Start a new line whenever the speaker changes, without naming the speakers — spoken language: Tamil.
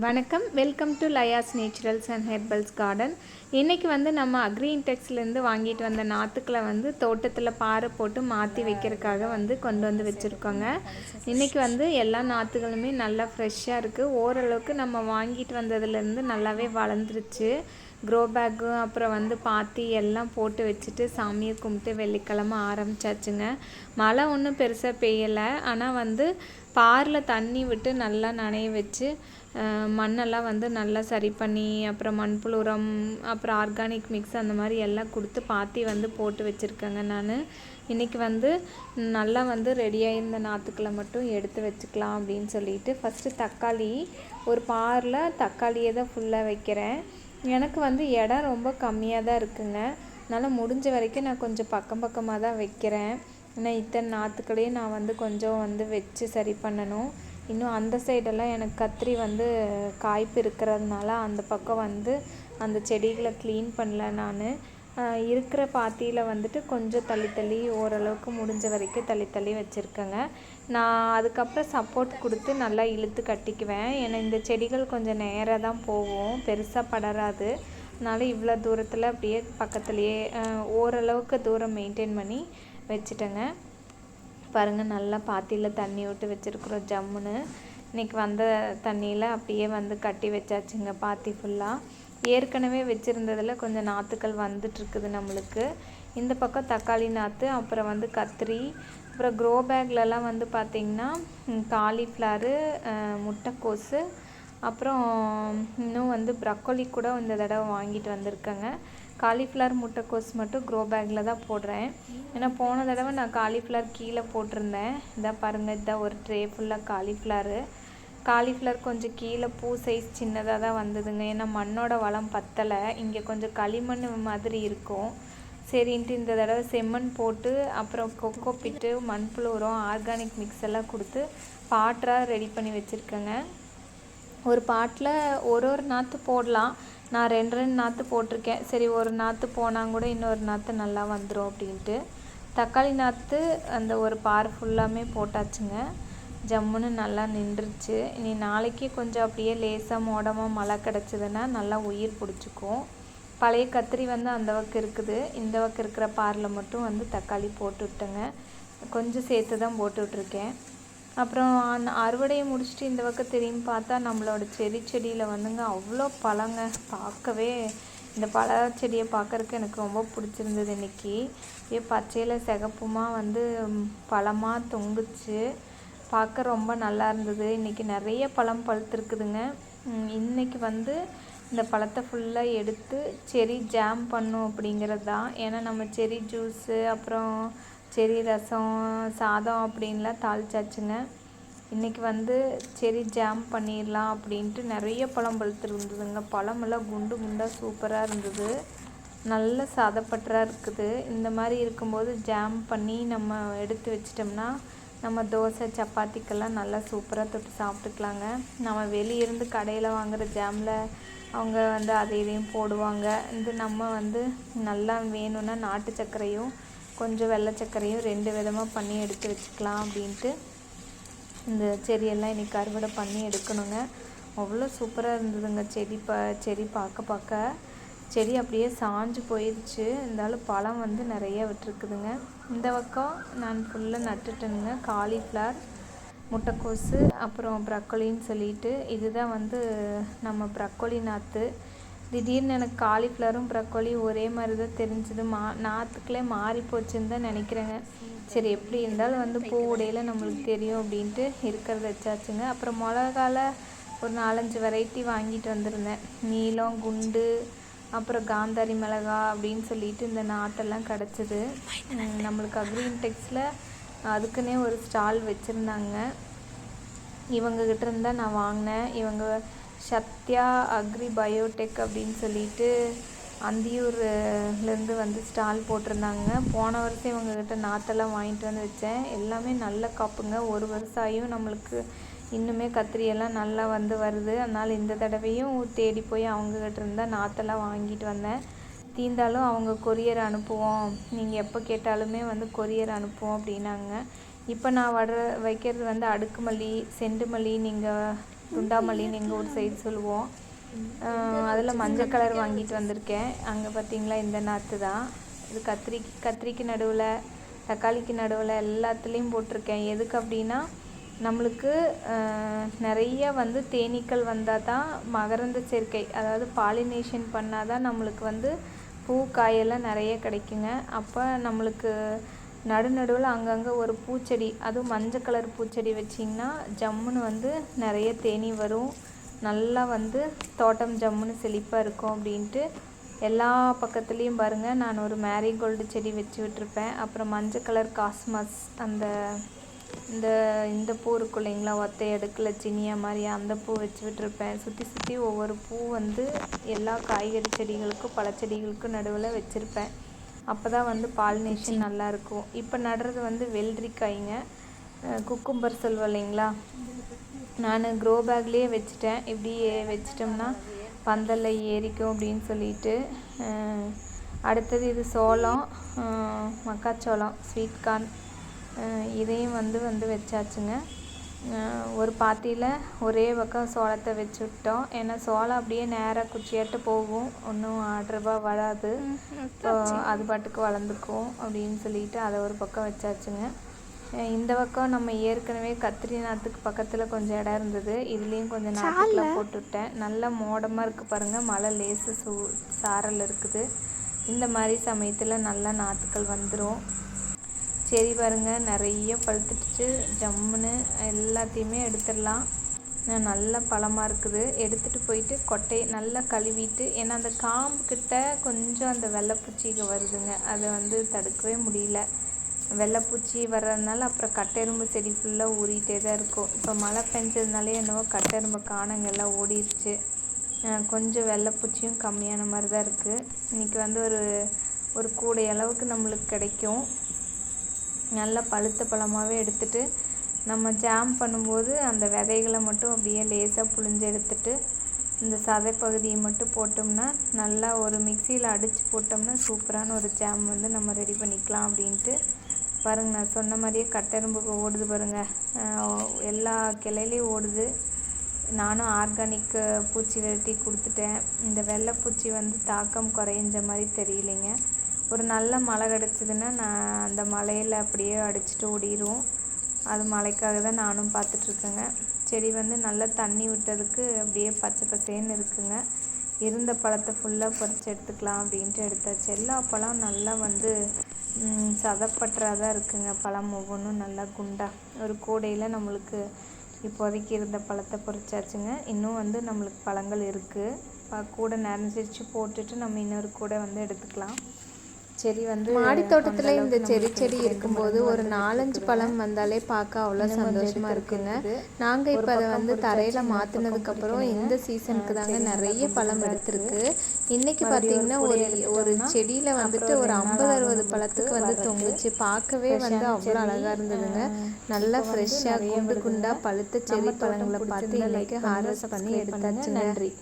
வணக்கம். Welcome to Laya's naturals and herbals garden இன்றைக்கி வந்து நம்ம அக்ரி இன்டெக்ஸ்லேருந்து வாங்கிட்டு வந்த நாற்றுக்களை வந்து தோட்டத்தில் பாறை போட்டு மாற்றி வைக்கிறதுக்காக வந்து கொண்டு வந்து வச்சுருக்கோங்க. இன்றைக்கி வந்து எல்லா நாற்றுகளுமே நல்லா ஃப்ரெஷ்ஷாக இருக்குது ஓரளவுக்கு நம்ம வாங்கிட்டு வந்ததுலேருந்து நல்லாவே வளர்ந்துருச்சு. க்ரோ பேக்கும் அப்புறம் வந்து பாத்தி எல்லாம் போட்டு வச்சுட்டு சாமியை கும்பிட்டு வெள்ளிக்கிழமை ஆரம்பித்தாச்சுங்க மழை ஒன்றும் பெருசாக பெய்யலை. ஆனால் வந்து பாரில் தண்ணி விட்டு நல்லா நனைய வச்சு மண்ணெல்லாம் வந்து நல்லா சரி பண்ணி அப்புறம் மண்புழு உரம் அப்புறம் ஆர்கானிக் மிக்ஸ் அந்த மாதிரி எல்லாம் கொடுத்து பாத்தி வந்து போட்டு வச்சுருக்கேங்க நான். இன்றைக்கி வந்து நல்லா வந்து ரெடியாக இருந்த நாற்றுக்களை மட்டும் எடுத்து வச்சுக்கலாம் அப்படின்னு சொல்லிட்டு ஃபஸ்ட்டு தக்காளி ஒரு பாரில் தக்காளியை தான் ஃபுல்லாக வைக்கிறேன். எனக்கு வந்து இடம் ரொம்ப கம்மியாக தான் இருக்குங்க. அதனால் முடிஞ்ச வரைக்கும் நான் கொஞ்சம் பக்கம் பக்கமாக தான் வைக்கிறேன். ஏன்னா இத்தனை நாற்றுக்களையும் நான் வந்து கொஞ்சம் வந்து வச்சு சரி பண்ணணும். இன்னும் அந்த சைடெல்லாம் எனக்கு கத்திரி வந்து காய்ப்பு இருக்கிறதுனால அந்த பக்கம் வந்து அந்த செடிகளை க்ளீன் பண்ணல நான். இருக்கிற பாத்தியில் வந்துட்டு கொஞ்சம் தள்ளி தள்ளி ஓரளவுக்கு முடிஞ்ச வரைக்கும் தள்ளி தள்ளி வச்சுருக்கேங்க. நான் அதுக்கப்புறம் சப்போர்ட் கொடுத்து நல்லா இழுத்து கட்டிக்குவேன். ஏன்னா இந்த செடிகள் கொஞ்சம் நேராக தான் போகும் பெருசாக படராது. அதனால் இவ்வளோ தூரத்தில் அப்படியே பக்கத்துலேயே ஓரளவுக்கு தூரம் மெயின்டைன் பண்ணி வச்சுட்டேங்க. பாருங்கள் நல்லா பாத்தியில் தண்ணி விட்டு வச்சுருக்குறோம் ஜம்முன்னு இன்றைக்கி வந்த தண்ணியில் அப்படியே வந்து கட்டி வச்சாச்சுங்க பாத்தி ஃபுல்லாக ஏற்கனவே வச்சுருந்ததில் கொஞ்சம் நாற்றுக்கள் வந்துட்டுருக்குது நம்மளுக்கு. இந்த பக்கம் தக்காளி நாற்று அப்புறம் வந்து கத்திரி அப்புறம் க்ரோ பேக்லலாம் வந்து பார்த்திங்கன்னா காலிஃப்ளவரு முட்டைக்கோஸு அப்புறம் இன்னும் வந்து ப்ரக்கோலி கூட இந்த தடவை வாங்கிட்டு வந்திருக்கேங்க. காலிஃப்ளவர் முட்டைக்கோஸ் மட்டும் க்ரோ பேக்கில் தான் போடுறேன். ஏன்னா போன தடவை நான் காலிஃப்ளவர் கீழே போட்டிருந்தேன். இதான் பாருங்கள் இதான் ஒரு ட்ரே ஃபுல்லாக காலிஃப்ளவரு காலிஃப்ளவர் கொஞ்சம் கீழே பூ சைஸ் சின்னதாக தான் வந்ததுங்க. ஏன்னா மண்ணோட வளம் பத்தலை. இங்கே கொஞ்சம் களிமண் மாதிரி இருக்கும். சரின்ட்டு இந்த தடவை செம்மண் போட்டு அப்புறம் கொக்கோ பிட்டு மண்புழு உரம் ஆர்கானிக் மிக்ஸ் எல்லாம் கொடுத்து பாட்டராக ரெடி பண்ணி வச்சுருக்கேங்க. ஒரு பாட்டில் ஒரு ஒரு நாற்று போடலாம். நான் ரெண்டு ரெண்டு நாற்று போட்டிருக்கேன். சரி ஒரு நாற்று போனால் கூட இன்னொரு நாற்று நல்லா வந்துடும் அப்படின்ட்டு. தக்காளி நாற்று அந்த ஒரு பார் ஃபுல்லாமே போட்டாச்சுங்க. ஜம்முன்னு நல்லா நின்றுச்சு. இனி நாளைக்கு கொஞ்சம் அப்படியே லேசாக மோடமாக மழை கிடச்சிதுன்னா நல்லா உயிர் பிடிச்சிக்கும். பழைய கத்திரி வந்து அந்த பக்கம் இருக்குது. இந்த பக்கம் இருக்கிற பாரில் மட்டும் வந்து தக்காளி போட்டு விட்டேங்க கொஞ்சம் சேர்த்து தான் போட்டு விட்ருக்கேன் அப்புறம் அந்த அறுவடையை முடிச்சுட்டு இந்த பக்கம் திரும்பி பார்த்தா நம்மளோட செடி செடியில் வந்துங்க அவ்வளோ பழங்க. பார்க்கவே இந்த பழ செடியை பார்க்கறக்கு எனக்கு ரொம்ப பிடிச்சிருந்தது இன்றைக்கி அப்படியே பச்சையில் சிகப்புமாக வந்து பழமாக தொங்குச்சு. பார்க்க ரொம்ப நல்லா இருந்தது. இன்றைக்கி நிறைய பழம் பழுத்துருக்குதுங்க. இன்றைக்கி வந்து இந்த பழத்தை ஃபுல்லாக எடுத்து செரி ஜாம் பண்ணும் அப்படிங்கிறது தான் ஏன்னா நம்ம செரி ஜூஸு அப்புறம் செரி ரசம் சாதம் அப்படின்லாம் தாளிச்சாச்சுங்க. இன்றைக்கி வந்து செரி ஜாம் பண்ணிடலாம் அப்படின்ட்டு நிறைய பழம் பழுத்துருந்ததுங்க பழமெல்லாம் குண்டு குண்டாக சூப்பராக இருந்தது. நல்ல சாதப்பற்றாக இருக்குது. இந்த மாதிரி இருக்கும்போது ஜாம் பண்ணி நம்ம எடுத்து வச்சிட்டோம்னா நம்ம தோசை சப்பாத்திக்கெல்லாம் நல்லா சூப்பராக தொட்டு சாப்பிட்டுக்கலாங்க. நம்ம வெளியிருந்து கடையில் வாங்குற ஜாமில் அவங்க வந்து அதை இதையும் போடுவாங்க. இது நம்ம வந்து நல்லா வேணும்னா நாட்டு சர்க்கரையும் கொஞ்சம் வெள்ளை சர்க்கரையும் ரெண்டு விதமாக பண்ணி எடுத்து வச்சுக்கலாம் அப்படின்ட்டு இந்த செடியெல்லாம் இன்றைக்கி அறுவடை பண்ணி எடுக்கணுங்க. அவ்வளோ சூப்பராக இருந்ததுங்க செடி ப செடி பார்க்க பார்க்க. செடி அப்படியே சாஞ்சு போயிடுச்சு இருந்தாலும் பழம் வந்து நிறைய விட்டுருக்குதுங்க. இந்த பக்கம் நான் ஃபுல்லாக நட்டுட்டேனுங்க. காலிஃப்ளவர் முட்டைக்கோஸு அப்புறம் ப்ரக்கோலின்னு சொல்லிட்டு. இதுதான் வந்து நம்ம ப்ரக்கோலி நாற்று. திடீர்னு எனக்கு காலிஃப்ளவரும் ப்ரக்கோலி ஒரே மாதிரி தான் தெரிஞ்சுது. மா நாற்றுக்களே மாறி போச்சுன்னு தான் நினைக்கிறேங்க. சரி எப்படி இருந்தாலும் வந்து பூ உடையில நம்மளுக்கு தெரியும் அப்படின்ட்டு இருக்கிறத வச்சாச்சுங்க. அப்புறம் மிளகால ஒரு நாலஞ்சு வெரைட்டி வாங்கிட்டு வந்திருந்தேன். நீலம் குண்டு அப்புறம் காந்தாரி மிளகா அப்படின்னு சொல்லிட்டு இந்த நாட்டெல்லாம் கிடச்சிது. நம்மளுக்கு அக்ரின்டெக்ஸில் அதுக்குன்னே ஒரு ஸ்டால் வச்சுருந்தாங்க. இவங்ககிட்ட இருந்தால் நான் வாங்கினேன். இவங்க சத்யா அக்ரி பயோடெக் அப்படின்னு சொல்லிட்டு அந்தியூர்லேருந்து வந்து ஸ்டால் போட்டிருந்தாங்க. போன வருஷம் இவங்கக்கிட்ட நாற்றெல்லாம் வாங்கிட்டு வந்து வச்சேன். எல்லாமே நல்ல காப்புங்க. ஒரு வருஷம் ஆகியும் நம்மளுக்கு இன்னுமே கத்திரியெல்லாம் நல்லா வந்து வருது. அதனால் இந்த தடவையும் தேடி போய் அவங்கக்கிட்ட இருந்தால் நாற்றெல்லாம் வாங்கிட்டு வந்தேன். தீந்தாலும் அவங்க கொரியர் அனுப்புவோம். நீங்கள் எப்போ கேட்டாலுமே வந்து கொரியர் அனுப்புவோம் அப்படின்னாங்க. இப்போ நான் வர வைக்கிறது வந்து அடுக்குமல்லி செண்டுமல்லி நீங்கள் துண்டாமல்லின்னு எங்கள் ஊர் சைடு சொல்லுவோம். அதில் மஞ்சள் கலர் வாங்கிட்டு வந்திருக்கேன். அங்கே பார்த்தீங்களா இந்த நாற்று தான். இது கத்திரி கத்திரிக்கு நடுவில் தக்காளிக்கு நடுவில் எல்லாத்துலேயும் போட்டிருக்கேன். எதுக்கு அப்படின்னா நம்மளுக்கு நிறைய வந்து தேனீக்கள் வந்தால் தான் மகரந்த சேர்க்கை அதாவது பாலினேஷன் பண்ணால் தான் நம்மளுக்கு வந்து பூ காயெல்லாம் நிறைய கிடைக்குங்க. அப்போ நம்மளுக்கு நடுநடுவில் அங்கங்கே ஒரு பூச்செடி அதுவும் மஞ்சள் கலர் பூச்செடி வச்சிங்கன்னா ஜம்முன்னு வந்து நிறைய தேனி வரும். நல்லா வந்து தோட்டம் ஜம்முன்னு செழிப்பாக இருக்கும் அப்படின்ட்டு எல்லா பக்கத்துலேயும் பாருங்கள் நான் ஒரு மேரிகோல்டு செடி வச்சு விட்டுருப்பேன். அப்புறம் மஞ்சள் கலர் காஸ்மாஸ் அந்த இந்த இந்த பூ இருக்கும் இல்லைங்களா? ஒத்தை அடுக்கில் சினியா மாதிரி அந்த பூ வச்சு விட்டுருப்பேன். சுற்றி சுற்றி ஒவ்வொரு பூ வந்து எல்லா காய்கறி செடிகளுக்கும் பழச்செடிகளுக்கும் நடுவில் வச்சுருப்பேன். அப்போ தான் வந்து பாலினேஷன் நல்லாயிருக்கும். இப்போ நடுறது வந்து வெள்ளரிக்காய்ங்க. குக்கும்பர் சொல்லுவோம் இல்லைங்களா? நான் க்ரோ பேக்லேயே வச்சுட்டேன். இப்படி வச்சிட்டோம்னா பந்தலில் ஏறிக்கும் அப்படின்னு சொல்லிட்டு அடுத்தது இது சோளம் மக்காச்சோளம் ஸ்வீட் கார்ன் இதையும் வந்து வந்து வச்சாச்சுங்க. ஒரு பாத்தியில் ஒரே பக்கம் சோளத்தை வச்சு விட்டோம் ஏன்னா சோளம் அப்படியே நேராக குச்சியாட்டு போகும். ஒன்றும் ஆட்ரூபா வராது. அது பாட்டுக்கு வளர்ந்துக்கும் அப்படின்னு சொல்லிட்டு அதை ஒரு பக்கம் வச்சாச்சுங்க. இந்த பக்கம் நம்ம ஏற்கனவே கத்திரி நாற்றுக்கு பக்கத்தில் கொஞ்சம் இடம் இருந்தது. இதுலேயும் கொஞ்சம் நாற்றுக்கெலாம் போட்டுவிட்டேன் நல்லா மோடமாக இருக்குது பாருங்கள் மழை லேசு சூ சாரல் இருக்குது. இந்த மாதிரி சமயத்தில் நல்லா நாற்றுக்கள் வந்துடும் சரி பாருங்க நிறைய பழுத்துட்டுச்சு ஜம்முன்னு எல்லாத்தையுமே எடுத்துடலாம். நல்ல பழமாக இருக்குது. எடுத்துகிட்டு போயிட்டு கொட்டையை நல்லா கழுவிட்டு ஏன்னா அந்த காம்பு கிட்ட கொஞ்சம் அந்த வெள்ளைப்பூச்சிக வருதுங்க. அதை வந்து தடுக்கவே முடியல. வெள்ளைப்பூச்சி வர்றதுனால அப்புறம் கட்டெரும்பு செடி ஃபுல்லாக ஊறிகிட்டே தான் இருக்கும். இப்போ மழை பெஞ்சதுனாலே என்னவோ கட்டெரும்பு காணங்க எல்லாம் ஓடிடுச்சு கொஞ்சம் வெள்ளைப்பூச்சியும் கம்மியான மாதிரி தான் இருக்குது இன்றைக்கி வந்து ஒரு ஒரு கூடை அளவுக்கு நம்மளுக்கு கிடைக்கும். நல்லா பழுத்த பழமாகவே எடுத்துட்டு நம்ம ஜாம் பண்ணும்போது அந்த விதைகளை மட்டும் அப்படியே லேசாக புழிஞ்சு எடுத்துட்டு இந்த சதை பகுதியை மட்டும் போட்டோம்னா நல்லா ஒரு மிக்சியில் அடித்து போட்டோம்னா சூப்பரான ஒரு ஜாம் வந்து நம்ம ரெடி பண்ணிக்கலாம் அப்படின்ட்டு. பாருங்கள் நான் சொன்ன மாதிரியே கட்டெரும்புக்கு ஓடுது பாருங்கள் எல்லா கிளையிலையும் ஓடுது. நானும் ஆர்கானிக்கு பூச்சி விரட்டி கொடுத்துட்டேன். இந்த வெள்ளைப்பூச்சி வந்து தாக்கம் குறைஞ்ச மாதிரி தெரியலைங்க. ஒரு நல்ல மழை கிடச்சிதுன்னா நான் அந்த மலையில் அப்படியே அடிச்சுட்டு ஓடிரும் அது மழைக்காக தான் நானும் பார்த்துட்ருக்கேங்க. செடி வந்து நல்லா தண்ணி விட்டதுக்கு அப்படியே பச்சை பசேன்னு இருக்குங்க. இருந்த பழத்தை ஃபுல்லாக பறித்து எடுத்துக்கலாம் அப்படின்ட்டு எடுத்தாச்சு. எல்லா பழம் நல்லா வந்து ம், தான் இருக்குங்க. பழம் ஒவ்வொன்றும் நல்லா குண்டாக ஒரு கூடையில் நம்மளுக்கு இப்போதைக்கு இருந்த பழத்தை பொறிச்சாச்சுங்க. இன்னும் வந்து நம்மளுக்கு பழங்கள் இருக்குது ப கூடை நிறைஞ்சிருச்சு போட்டுட்டு நம்ம இன்னொரு கூடை வந்து எடுத்துக்கலாம். செடி வந்து
மாடி தோட்டத்தில் இந்த செடி செடி இருக்கும்போது ஒரு நாலஞ்சு. பழம் வந்தாலே பார்க்க அவ்வளோ
இன்னும் கொஞ்சம்
சந்தோஷமா இருக்குங்க. நாங்கள்
ஒரு
இப்போ அதை வந்து தரையில்
பக்கம்
அப்புறம். இந்த சீசனுக்கு தாங்க நிறைய பழம் எடுத்திருக்கு. இன்னைக்கு
மறுபடியும்
பார்த்தீங்கன்னா
ஒரு
ஒரு செடியில் வந்துட்டு ஒரு ஐம்பது அறுபது பழத்துக்கு வந்து. தொங்குச்சு பார்க்கவே வந்து
ஃப்ரெஷ்ஷான
அவ்வளோ
செடி,
அழகாக இருந்ததுங்க நல்லா ஃப்ரெஷ்ஷாக குண்டு. குண்டா பழுத்த செடி பழங்களை பார்த்து
பண்ணுங்க,
ஹார்வெஸ்ட் பண்ணி. எடுத்தாச்சுங்க
நன்றி